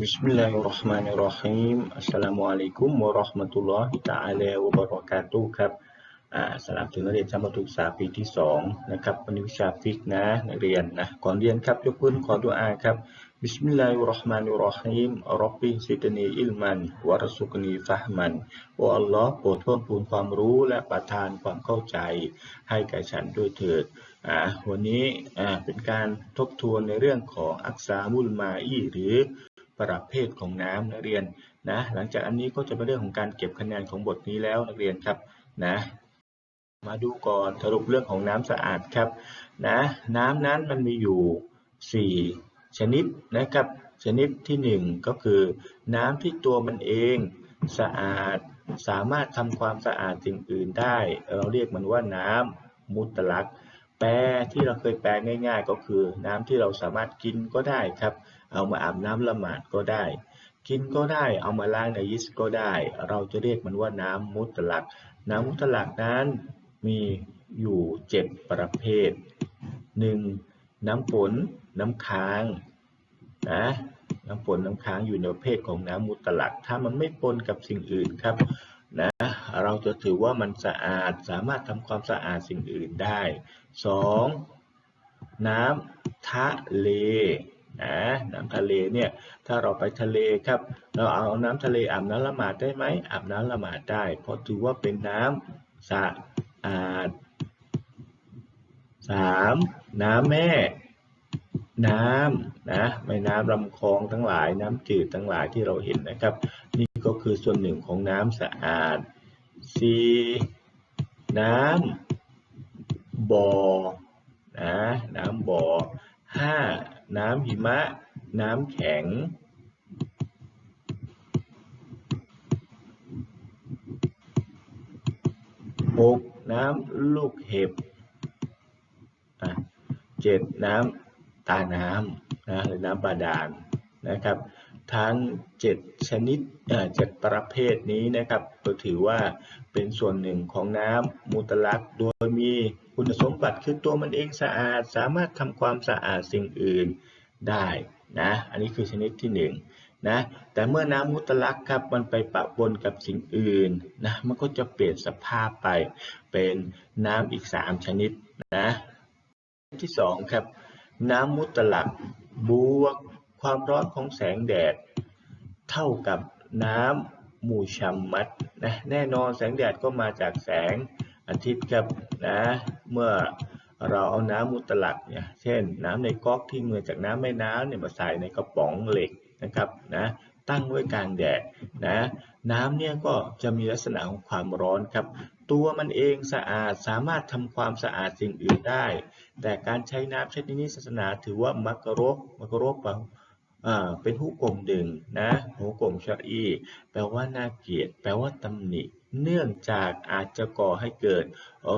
Bismillahirrahmanirrahim. Assalamualaikum warahmatullahi ta'ala wabarakatuh ครับสำหรับถึงนักเรียนชั้นประถมศึกษาปีที่สองนะครับวันนี้วิชาฟิกนะนักเรียนนะก่อนเรียนครับยกพื้นขอดุอาครับ Bismillahirrahmanirrahim รับบิซิดนีอิลมันวารสุกนีฟะห์มันโอ้อัลลอฮ์โปรดเพิ่มพูนความรู้และประทานความเข้าใจให้แก่ฉันด้วยเถิดอ่าวันนี้อ่าเป็นการทบทวนในเรื่องของอักษามุลมาอีหรือ ประเภทของน้ำนักเรียนนะหลังจากอันนี้ก็จะเป็นเรื่องของการเก็บคะแนนของบทนี้แล้วนักเรียนครับนะมาดูก่อนสรุปเรื่องของน้ำสะอาดครับนะน้ำนั้นมันมีอยู่ 4 ชนิดนะครับชนิดที่ 1 ก็คือ น้ำที่ตัวมันเองสะอาดสามารถทำความสะอาดสิ่งอื่นได้ เราเรียกมันว่าน้ำมุตลัก แปลที่เราเคยแปลง่าย ๆ ก็คือน้ำที่เราสามารถกินก็ได้ครับ เอามาอาบน้ำละหมาดก็ได้ กินก็ได้เอามาล้างในยิสก็ได้ เราจะเรียกมันว่าน้ำมุตลัก น้ำมุตลักนั้นมีอยู่เจ็ดประเภท 1. น้ำฝนน้ำค้างนะน้ำฝนน้ำค้างอยู่ในประเภทของน้ำมุตลัก ถ้ามันไม่ปนกับสิ่งอื่นครับ นะเราจะถือว่ามันสะอาดสามารถทำความสะอาดสิ่งอื่นได้ 2. น้ำทะเลนะน้ำทะเลเนี่ยถ้าเราไปทะเลครับ เราเอาน้ำทะเลอาบน้ำละหมาดได้ไหมอาบน้ำละหมาดได้ เพราะถือว่าเป็นน้ำสะอาด 3. น้ำแม่ น้ำนะไม่น้ำลำคลองทั้งหลายน้ำจืดทั้งหลายที่เราเห็นนะครับ นี่ก็คือส่วนหนึ่งของน้ำสะอาด 4. น้ำบ่อนะน้ำบ่อ 5. น้ำหิมะ น้ำแข็ง 6. น้ำลูกเห็บอะ 7. น้ำ ตาน้ำนะหรือน้ำบาดาลนะครับ ทั้ง 7 ชนิดเจ็ดประเภทนี้นะครับก็ถือว่าเป็นส่วนหนึ่งของน้ำมุตลัก โดยมีคุณสมบัติคือตัวมันเองสะอาด สามารถทำความสะอาดสิ่งอื่นได้นะอันนี้คือชนิดที่1นนะแต่เมื่อน้ำมุตลักครับมันไปปะปนกับสิ่งอื่นนะมันก็จะเปลี่ยนสภาพไปเป็นน้ำอีก 3 ชนิดนะที่2ครับ น้ำมุตลักบวกความร้อนของแสงแดด เท่ากับน้ำมูชัมมัดนะแน่นอนแสงแดดก็มาจากแสงอาทิตย์ครับนะเมื่อเราเอาน้ำมุตลักเนี่ยเช่น น้ำในก๊อกที่เมาจากน้ำแม่น้ำเนี่ยมาใส่ในกระป๋องเหล็กนะครับนะตั้งไว้กลางแดดนะน้ำเนี่ยก็จะมีลักษณะของความร้อนครับ ตัวมันเองสะอาดสามารถทำความสะอาดสิ่งอื่นได้ แต่การใช้น้ำชนิดนี้ศาสนาถือว่ามักรบมักรบเปล่าเป็นหุกลมดึงนะหุกกลมชาอีแปลว่าน่าเกลียด แปลว่าตำหนิ เนื่องจากอาจจะก่อให้เกิด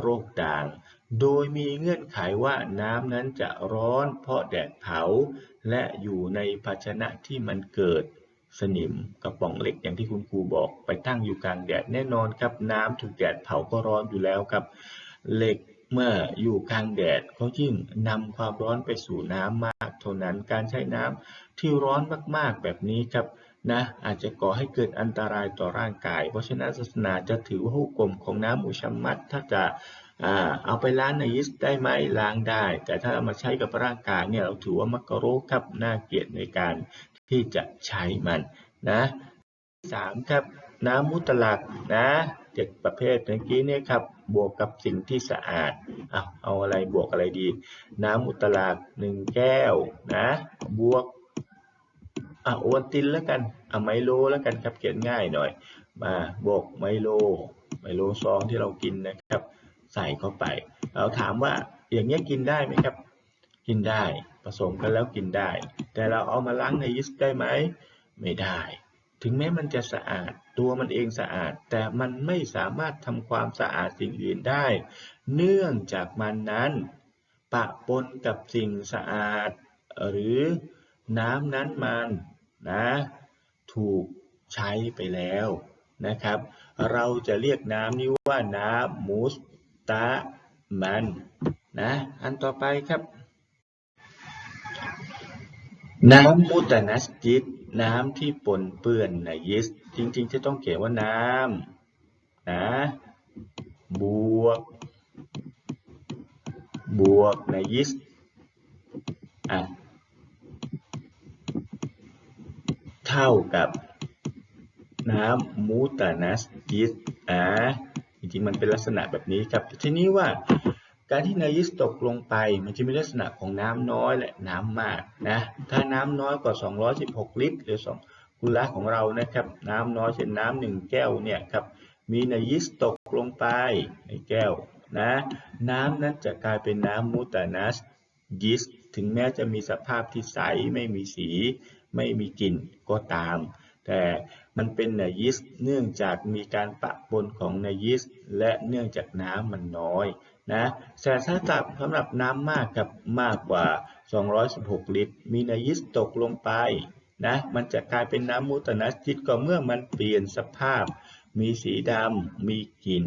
โรคด่าง โดยมีเงื่อนไขว่าน้ำนั้นจะร้อนเพราะแดดเผา และอยู่ในภาชนะที่มันเกิด สนิมกระป๋องเหล็กอย่างที่คุณครูบอกไปตั้งอยู่กลางแดดแน่นอนครับ น้ำถูกแดดเผาก็ร้อนอยู่แล้วครับเหล็กเมื่ออยู่กลางแดดก็ยิ่งนำความร้อนไปสู่น้ำมากเท่านั้นการใช้น้ำที่ร้อนมากๆแบบนี้ครับนะอาจจะก่อให้เกิดอันตรายต่อร่างกาย เพราะฉะนั้นศาสนาจะถือว่าหุกกลมของน้ำอุชมมัดถ้าจะเอาไปล้างในยิสได้ไหมล้างได้ แต่ถ้าเอามาใช้กับร่างกายเนี่ยเราถือว่ามักกะโรครับน่าเกลียดในการ ที่จะใช้มันนะสามครับน้ำมุตลักนะเจ็ดประเภทเมื่อกี้เนี่ยครับบวกกับสิ่งที่สะอาดเอาเอาอะไรบวกอะไรดี น้ำมุตลักหนึ่งแก้วนะบวกอะโอวัลตินแล้วกันอะไมโลแล้วกันครับเขียนง่ายหน่อย มาบวกไมโลไมโลซองที่เรากินนะครับ ใส่เข้าไป เราถามว่าอย่างเงี้ยกินได้ไหมครับ กินได้ ผสมกันแล้วกินได้ แต่เราเอามาล้างในยิสต์ได้ไหม ไม่ได้ ถึงแม้มันจะสะอาด ตัวมันเองสะอาด แต่มันไม่สามารถทำความสะอาดสิ่งอื่นได้ เนื่องจากมันนั้นปะปนกับสิ่งสะอาด หรือน้ำนั้นมันนะถูกใช้ไปแล้วนะครับ เราจะเรียกน้ำนี้ว่าน้ำมุสตามันนะ อันต่อไปครับ น้ำมุตนัสจิตน้ำที่ปนเปื้อนในยิสจริงๆจะต้องเขียนว่าน้ำนะบวก บวกในยิสอะเท่ากับน้ำมูตานัสยิสต์อะจริงๆมันเป็นลักษณะแบบนี้ครับทีนี้ว่า การที่นายิสตกลงไป มันจะมีลักษณะของน้ำน้อยและน้ำมากนะถ้าน้ำน้อยกว่า 216 ลิตร หรือ2กุละของเรานะครับ น้ำน้อยเช่นน้ำหนึ่งแก้วเนี่ยครับมีนายิสตกลงไปในแก้วนะน้ำนั้นจะกลายเป็นน้ำมูตานัสยิสถึงแม้จะมีสภาพที่ใสไม่มีสี ไม่มีกลิ่นก็ตาม แต่ มันเป็นนายิสต์เนื่องจากมีการปะปนของนายิสต์และเนื่องจากน้ำมันน้อยนะแต่ถ้าจับสำหรับน้ำมากกับมากกว่า 216 ลิตร มีนายิสต์ตกลงไปนะมันจะกลายเป็นน้ำมูตนัสจิตก็เมื่อมันเปลี่ยนสภาพ มีสีดำมีกลิ่น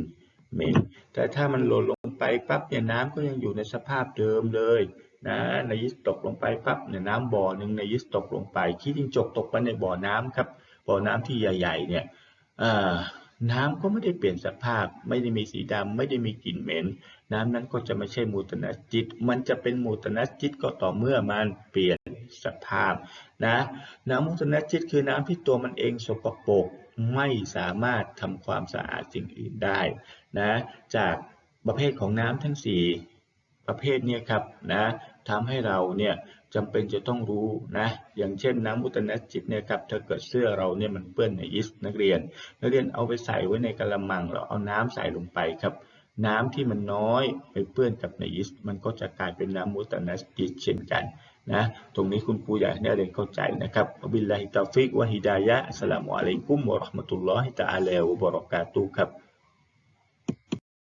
เหม็นแต่ถ้ามันหล่นลงไปปั๊บเนี่ยน้ำก็ยังอยู่ในสภาพเดิมเลยนะนยิสต์ตกลงไปปั๊บเนี่ยน้ำบ่อหนึ่งนยิสต์ตกลงไปขี้จิ้งจกตกไปในบ่อน้ำครับ บ่อน้ำที่ใหญ่ๆเนี่ยน้ำก็ไม่ได้เปลี่ยนสภาพ ไม่ได้มีสีดำไม่ได้มีกลิ่นเหม็น น้ำนั้นก็จะไม่ใช่มูตนัสจิต มันจะเป็นมูตนัสจิตก็ต่อเมื่อมันเปลี่ยนสภาพนะน้ำมูตนัสจิตคือน้ำที่ตัวมันเองสกปรกไม่สามารถทำความสะอาดสิ่งอื่นได้นะจากประเภทของน้ำทั้งสี่ ประเภทนี่ยครับนะทำให้เราเนี่ยจำเป็นจะต้องรู้นะอย่างเช่นน้ำมุตนัสจิตเนี่ยครับถ้าเกิดเสื้อเราเนี่ยมันเปื้อนในยิสต์นักเรียน นักเรียนเอาไปใส่ไว้ในกระมังเราเอาน้ำใส่ลงไปครับ น้ำที่มันน้อยไปเปื้อนกับในยิสต์มันก็จะกลายเป็นน้ำมุตนัสจิตเช่นกันนะตรงนี้คุณครูอยากให้นักเรียนเข้าใจนะครับบิลลาฮิตาฟิกวะฮิดายะอัสลามุอะลัยกุมวะราะห์มะตุลลอฮิตะอาลาวะบะเราะกาตุครับ